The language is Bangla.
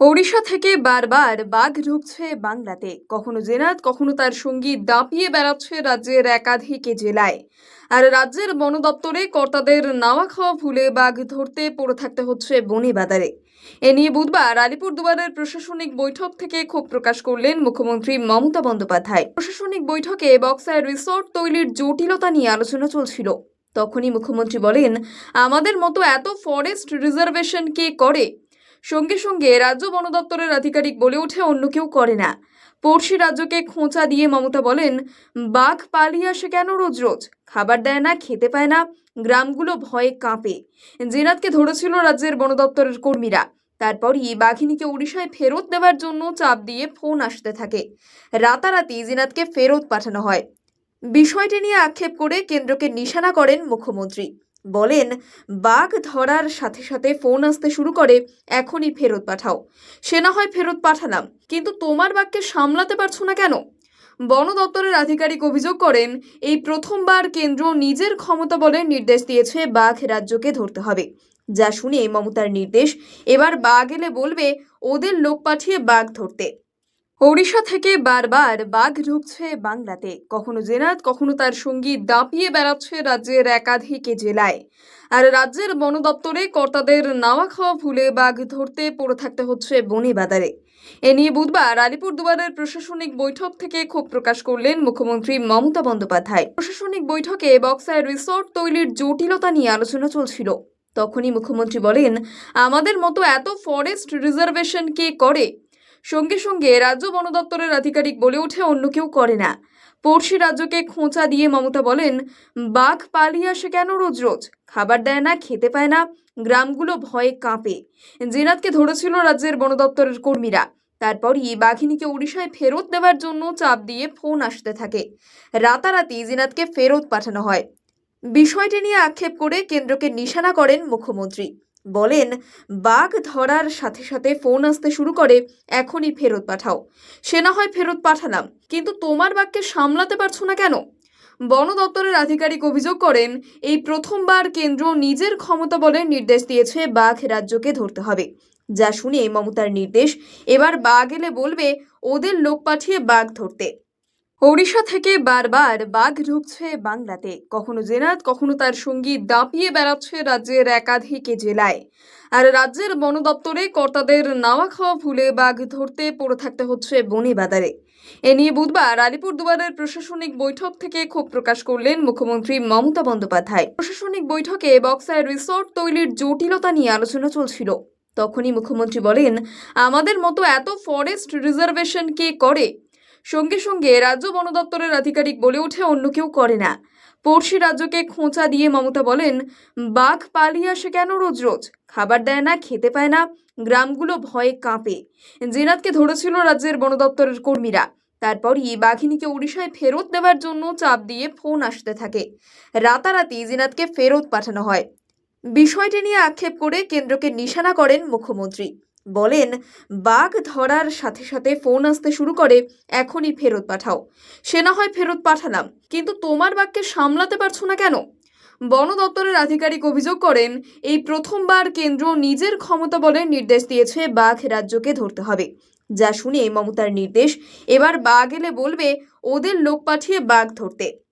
ওড়িশা থেকে বারবার বাঘ ঢুকছে বাংলাতে। কখনো জেনাত, কখনো তার সঙ্গী দাপিয়ে বেড়াচ্ছে রাজ্যের একাধিক জেলায়। আর রাজ্যের বন দপ্তরে কর্তাদের নাওয়া খাওয়া ভুলে বাঘ ধরতে পড়ে থাকতে হচ্ছে বনে বাজারে এ নিয়ে বুধবার আলিপুরদুয়ারের প্রশাসনিক বৈঠক থেকে ক্ষোভ প্রকাশ করলেন মুখ্যমন্ত্রী মমতা বন্দ্যোপাধ্যায়। প্রশাসনিক বৈঠকে বক্সায় রিসোর্ট তৈরির জটিলতা নিয়ে আলোচনা চলছিল। তখনই মুখ্যমন্ত্রী বলেন, আমাদের মতো এত ফরেস্ট রিজার্ভেশন কে করে? সঙ্গে সঙ্গে রাজ্য বন দপ্তরের আধিকারিক বলে ওঠে অন্য কেউ করে না। পড়শি রাজ্যকে খোঁচা দিয়ে মমতা বলেন, বাঘ পালিয়ে আসে কেন রোজ রোজ? খাবার দেয় না, খেতে পায় না, গ্রামগুলো ভয়ে কাঁপে। জিনাতকে ধরেছিল রাজ্যের বন দপ্তরের কর্মীরা। তারপরই বাঘিনীকে উড়িষ্যায় ফেরত দেওয়ার জন্য চাপ দিয়ে ফোন আসতে থাকে। রাতারাতি জিনাতকে ফেরত পাঠানো হয়। বিষয়টি নিয়ে আক্ষেপ করে কেন্দ্রকে নিশানা করেন মুখ্যমন্ত্রী। বলেন, বাঘ ধরার সাথে সাথে ফোন আসতে শুরু করে, এখনই ফেরত পাঠাও। সে না হয় ফেরত পাঠালাম, কিন্তু তোমার বাক্যে সামলাতে পারছ না কেন? বন দপ্তরের আধিকারিক অভিযোগ করেন, এই প্রথমবার কেন্দ্র নিজের ক্ষমতা বলে নির্দেশ দিয়েছে বাঘ রাজ্যকে ধরতে হবে। যা শুনে মমতার নির্দেশ, এবার বাঘ এলে বলবে, ওদের লোক পাঠিয়ে বাঘ ধরতে। ওড়িশা থেকে বারবার বাঘ ঢুকছে বাংলাতে। কখনো জেনাত, কখনো তার সঙ্গী দাপিয়ে বেড়াচ্ছে রাজ্যের একাধিক জেলায়। আর রাজ্যের বন দপ্তরে কর্তাদের নাওয়া খাওয়া ভুলে বাঘ ধরতে পড়ে থাকতে হচ্ছে বনে বাজারে এ নিয়ে বুধবার আলিপুরদুয়ারের প্রশাসনিক বৈঠক থেকে ক্ষোভ প্রকাশ করলেন মুখ্যমন্ত্রী মমতা বন্দ্যোপাধ্যায়। প্রশাসনিক বৈঠকে বক্সায় রিসোর্ট তৈরির জটিলতা নিয়ে আলোচনা চলছিল। তখনই মুখ্যমন্ত্রী বলেন, আমাদের মতো এত ফরেস্ট রিজার্ভেশন কে করে? সঙ্গে সঙ্গে রাজ্য বন দপ্তরের আধিকারিক বলে ওঠে, অন্য কেউ করে না। পড়শি রাজ্যকে খোঁচা দিয়ে মমতা বলেন, বাঘ পালিয়ে আসে কেন রোজ রোজ? খাবার দেয় না, খেতে পায় না, গ্রামগুলো ভয়ে কাঁপে। জিনাতকে ধরেছিল রাজ্যের বন দপ্তরের কর্মীরা। তারপরই বাঘিনীকে উড়িষ্যায় ফেরত দেওয়ার জন্য চাপ দিয়ে ফোন আসতে থাকে। রাতারাতি জিনাতকে ফেরত পাঠানো হয়। বিষয়টি নিয়ে আক্ষেপ করে কেন্দ্রকে নিশানা করেন মুখ্যমন্ত্রী। বলেন, বাঘ ধরার সাথে সাথে ফোন আসতে শুরু করে, এখনই ফেরত পাঠাও। সে না হয় ফেরত পাঠালাম, কিন্তু তোমার বাঘকে সামলাতে পারছ না কেন? বন দপ্তরের আধিকারিক অভিযোগ করেন, এই প্রথমবার কেন্দ্র নিজের ক্ষমতা বলে নির্দেশ দিয়েছে বাঘ রাজ্যকে ধরতে হবে। যা শুনে মমতার নির্দেশ, এবার বাঘ এলে বলবে, ওদের লোক পাঠিয়ে বাঘ ধরতে। ওড়িশা থেকে বারবার বাঘ ঢুকছে বাংলাতে। কখনো জেনাত, কখনো তার সঙ্গী দাপিয়ে বেড়াচ্ছে রাজ্যের একাধিক জেলায়। আর রাজ্যের বন দপ্তরে কর্তাদের নাওয়া খাওয়া ভুলে বাঘ ধরতে পড়ে থাকতে হচ্ছে বনে বাজারে এ নিয়ে বুধবার আলিপুরদুয়ারের প্রশাসনিক বৈঠক থেকে ক্ষোভ প্রকাশ করলেন মুখ্যমন্ত্রী মমতা বন্দ্যোপাধ্যায়। প্রশাসনিক বৈঠকে বক্সায় রিসোর্ট তৈরির জটিলতা নিয়ে আলোচনা চলছিল। তখনই মুখ্যমন্ত্রী বলেন, আমাদের মতো এত ফরেস্ট রিজার্ভেশন কে করে? সঙ্গে সঙ্গে রাজ্য বন দপ্তরের আধিকারিক বলে ওঠে, অন্য কেউ করে না। পড়শি রাজ্যকে খোঁচা দিয়ে মমতা বলেন, বাঘ পালিয়ে আসে কেন রোজ রোজ? খাবার দেয় না, খেতে পায় না, গ্রামগুলো ভয়ে কাঁপে। জিনাতকে ধরেছিল রাজ্যের বন দপ্তরের কর্মীরা। তারপরই বাঘিনীকে উড়িষ্যায় ফেরত দেওয়ার জন্য চাপ দিয়ে ফোন আসতে থাকে। রাতারাতি জিনাতকে ফেরত পাঠানো হয়। বিষয়টি নিয়ে আক্ষেপ করে কেন্দ্রকে নিশানা করেন মুখ্যমন্ত্রী। বলেন, বাঘ ধরার সাথে সাথে ফোন আসতে শুরু করে, এখনই ফেরত পাঠাও। সে না হয় ফেরত পাঠালাম, কিন্তু তোমার বাঘকে সামলাতে পারছ না কেন? বন দপ্তরের আধিকারিক অভিযোগ করেন, এই প্রথমবার কেন্দ্র নিজের ক্ষমতা বলে নির্দেশ দিয়েছে বাঘ রাজ্যকে ধরতে হবে। যা শুনে মমতার নির্দেশ, এবার বাঘ এলে বলবে, ওদের লোক পাঠিয়ে বাঘ ধরতে।